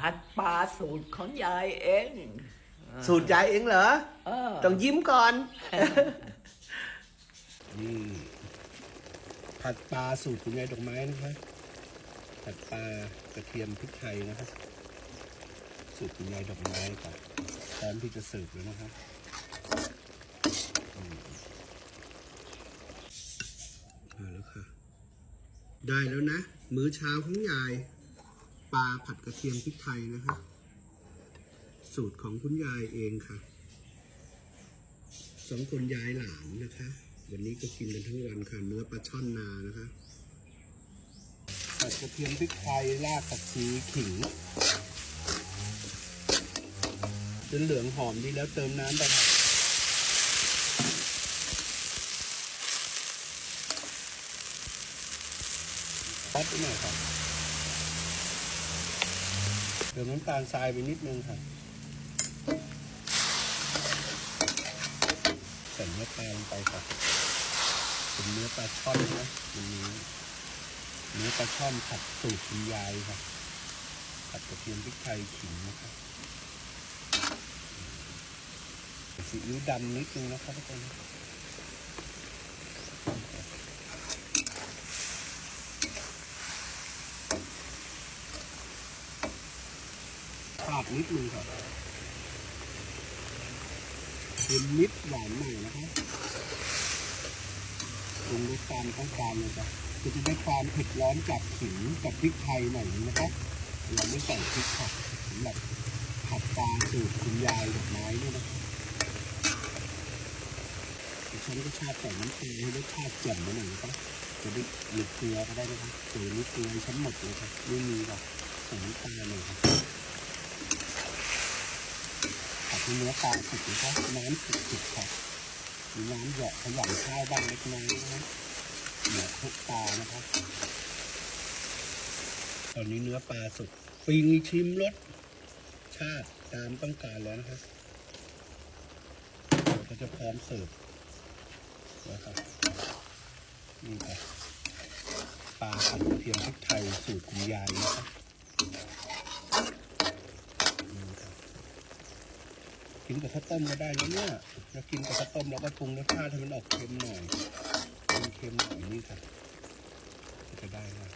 ผัดปลาสูตรของยายเองสูตรยายเองเหรอ เออต้องยิ้มก่อน นี่ผัดปลาสูตรคุณยายดอกไม้นะครับผัดปลากระเทียมพริกไทยนะครับ สูตรคุณยายดอกไม้ครับพร้อมที่จะเสิร์ฟแล้วนะครับอืมมาแล้วค่ะ ได้แล้วนะ มื้อเช้าของยาย ปลาผัดกระเทียมพริกไทยนะครับสูตรของคุณยายเองค่ะสองคนยายหลานนะคะ วันนี้ก็กินกันทั้งวันค่ะ เนื้อปลาช่อนนานะคะผัดกระเทียมพริกไทยรากผักชีขิงจนเหลืองหอมดีแล้วเติมน้ำไปค่ะปัดไปหน่อยครับ เติมน้ำตาลทรายไปนิดนึงค่ะใส่เนื้อปลาลงไปครับเป็นเนื้อปลาช่อนนะวันนี้เนื้อปลาช่อนผัดสูตรคุณยายครับผัดกระเทียมพริกไทยขิงนะครับซีอิ๊วดำนิดนึงนะครับทุกคน ดนิดนึงครับเค็มนิดหวานหน่อยนะครับปรุงด้วยตามต้องการเลยครับก็จะได้ความเผ็ดร้อนจากขิงกับพริกไทยหน่อยนะครับเราไม่ใส่พริกค่ะสำหรับผัดปลาสูตรคุณยายดอกไม้นี่นะดิฉันก็ชอบใส่น้ำตาลให้รสชาติแจ่มนิดหน่อยนะครับจะได้หยุดเกลือก็ได้นะครับเกลือนิดเกลือฉันหมดเลยครับไม่มีหรอกใส่น้ำตาลเลยครับ ผัดให้เนื้อปลาสุกครับน้ำสุกๆครับมีน้ำหยอกขยำข้าวบ้างเล็กน้อยนะเหลือทุกปลานะครับ ตอนนี้เนื้อปลาสุกปิงชิมรสชาติตามต้องการแล้วนะครับเราก็จะพร้อมเสิร์ฟนะครับนี่ครับปลาผัดเทียมพริกไทยสูตรคุณยายนะครับนี่ครับ กินกับข้าวต้มก็ได้นะเนี่ยเรากินกับข้าวต้มเราก็ปรุงรสชาติให้มันออกเค็มหน่อยเค็มหน่อยนี่ครับก็จะได้นะ